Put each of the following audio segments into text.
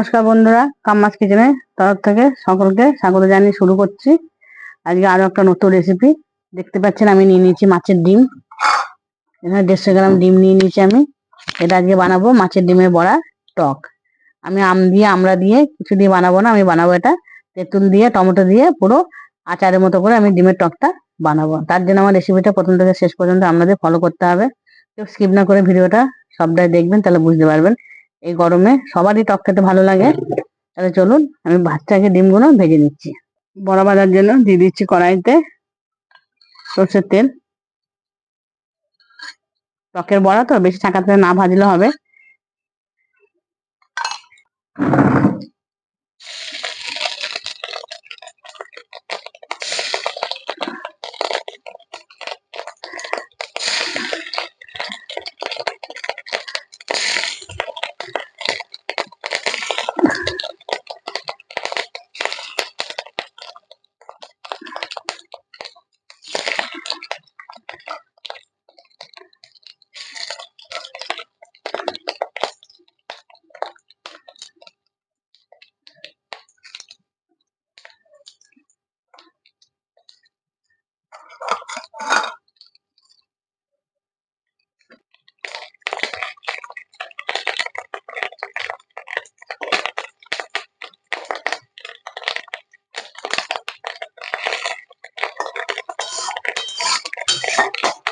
নমস্কার বন্ধুরা, কাম্মাস কিচেনে তরফ থেকে সকলকে স্বাগত জানিয়ে শুরু করছি। আজকে আরও একটা নতুন রেসিপি দেখতে পাচ্ছেন, আমি নিয়ে নিয়েছি মাছের ডিম। এখানে দেড়শো গ্রাম ডিম নিয়ে নিয়েছি আমি। এটা আজকে বানাবো মাছের ডিমের বড়া টক। আমি আম দিয়ে আমড়া দিয়ে কিছু দিয়ে বানাবো না, আমি বানাবো এটা। তেঁতুল দিয়ে, টমেটো দিয়ে পুরো আচারের মতো করে আমি ডিমের টকটা বানাবো। তার জন্য আমার রেসিপিটা প্রথম থেকে শেষ পর্যন্ত আপনাদের ফলো করতে হবে। কেউ স্কিপ না করে ভিডিওটা সবটাই দেখবেন, তাহলে বুঝতে পারবেন। এই গরমে সবারই টক খেতে ভালো লাগে। তাহলে চলুন, আমি বাচ্চাকে ডিমগুলো ভেজে নিচ্ছি। বড়া ভাজার জন্য দিয়ে দিচ্ছি কড়াইতে সর্ষের তেল। টকের বড়া তো, বেশি ছাকা তেলে না ভাজলে হবে।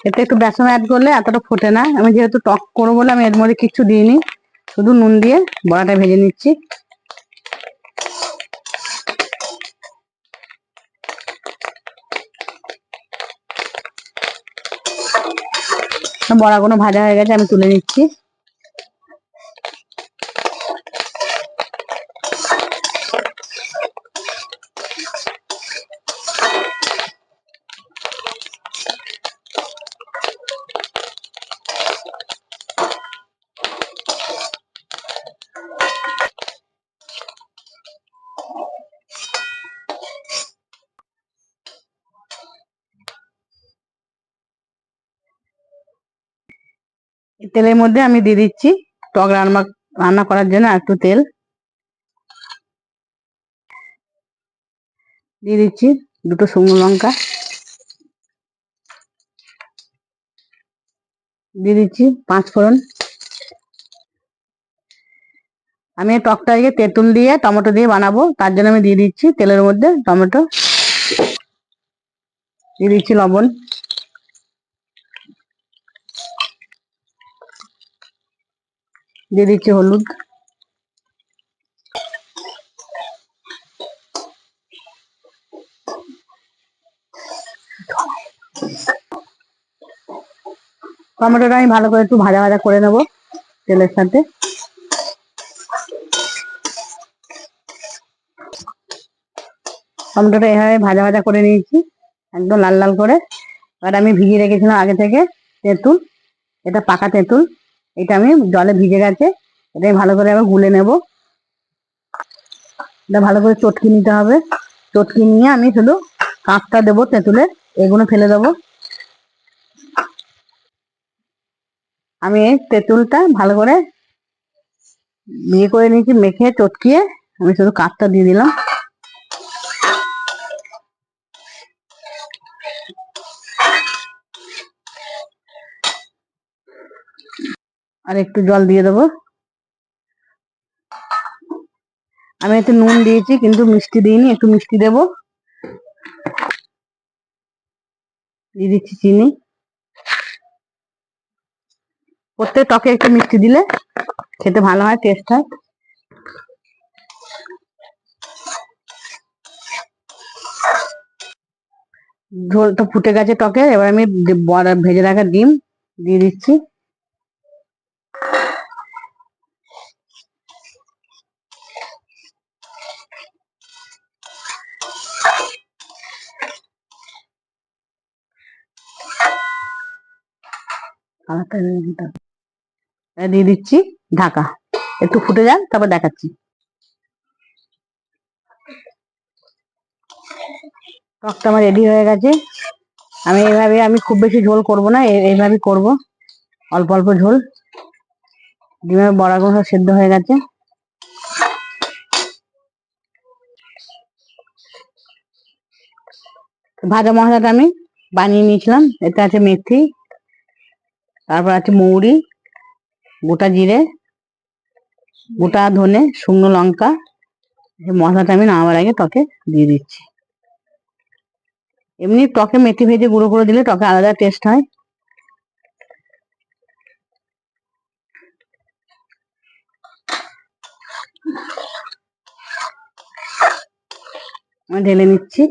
এতে একটু বেসন অ্যাড করলে এতটা ফোটে না। আমি যেহেতু টক করব বলে আমি এর মধ্যে কিচ্ছু দিইনি, শুধু নুন দিয়ে বড়াটা ভেজে নিচ্ছি। বড়া কোনো ভাজা হয়ে গেছে, আমি তুলে নিচ্ছি। তেলের মধ্যে আমি দিয়ে দিচ্ছি টক রান্না রান্না করার জন্য একটু তেল। দিয়ে দিচ্ছি দুটো শুকনো লঙ্কা। দিয়ে দিচ্ছি পাঁচ ফোড়ন। আমি এই টকটা আজকে তেঁতুল দিয়ে, টমেটো দিয়ে বানাবো, তার জন্য আমি দিয়ে দিচ্ছি তেলের মধ্যে টমেটো। দিয়ে দিচ্ছি লবণ। দিয়ে দিচ্ছি হলুদ। টমেটোটা আমি ভালো করে একটু ভাজা ভাজা করে নেব তেলের সাথে। টমেটোটা এভাবে ভাজা ভাজা করে নিয়েছি, একদম লাল লাল করে। এবার আমি ভিজিয়ে রেখেছিলাম আগে থেকে তেঁতুল, এটা পাকা তেঁতুল। এটা আমি জলে ভিজে গেছে। এটা ভালো করে আবার গুলে নেব। এটা ভালো করে চটকি নিতে হবে। চটকি নিয়ে আমি শুধু কাঁচটা দেবো তেঁতুলের এগুলো ফেলে দেবো। আমি তেঁতুলটা ভালো করে বিয়ে করে নিয়েছি, মেখে, চটকিয়ে আমি শুধু কাঁচটা দিয়ে দিলাম। আর একটু জল দিয়ে দেবো। আমি একটু নুন দিয়েছি, কিন্তু মিষ্টি দিইনি, একটু মিষ্টি দেব। দিয়ে দিচ্ছি চিনি। প্রত্যেক টকে একটু মিষ্টি দিলে খেতে ভালো হয় টেস্ট হয়। ঝোল তো ফুটে গেছে টকে, এবার আমি ভেজে রাখা ডিম দিয়ে দিচ্ছি। দিয়ে দিচ্ছি ঢাকা। একটু ফুটে যান, তারপর দেখাচ্ছি। টকটা আমার রেডি হয়ে গেছে। আমি এইভাবে আমি খুব বেশি ঝোল করব না এইভাবে করব। অল্প অল্প ঝোল। ডিমের বড়াগুলো সব সেদ্ধ হয়ে গেছে। ভাজা মশলাটা আমি বানিয়ে নিয়েছিলাম। এতে আছে মেথি। তারপর আছে মৌরি, গোটা জিরে, গোটা ধনে, শুকনো লঙ্কা মশলাটা আমি নামাবার আগে টকে দিয়ে দিচ্ছি। এমনি টকে মেথি ভেজে গুঁড়ো করে দিলে টকে আলাদা টেস্ট হয়। ঢেলে নিচ্ছি।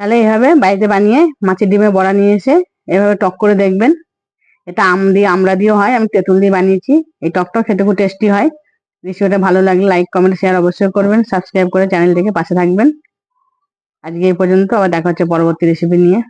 তাহলে এভাবে বাড়িতে বানিয়ে মাছের ডিমে বড়া নিয়ে এসে এভাবে টক করে দেখবেন। এটা আম দিয়ে, আমড়া দিয়েও হয়, আমি তেঁতুল দিয়ে বানিয়েছি। এই টকটা খেতে খুব টেস্টি হয়। রেসিপিটা ভালো লাগলে লাইক কমেন্ট শেয়ার অবশ্যই করবেন। সাবস্ক্রাইব করে চ্যানেলটিকে পাশে থাকবেন। আজকে এই পর্যন্ত, আবার দেখা হচ্ছে পরবর্তী রেসিপি নিয়ে।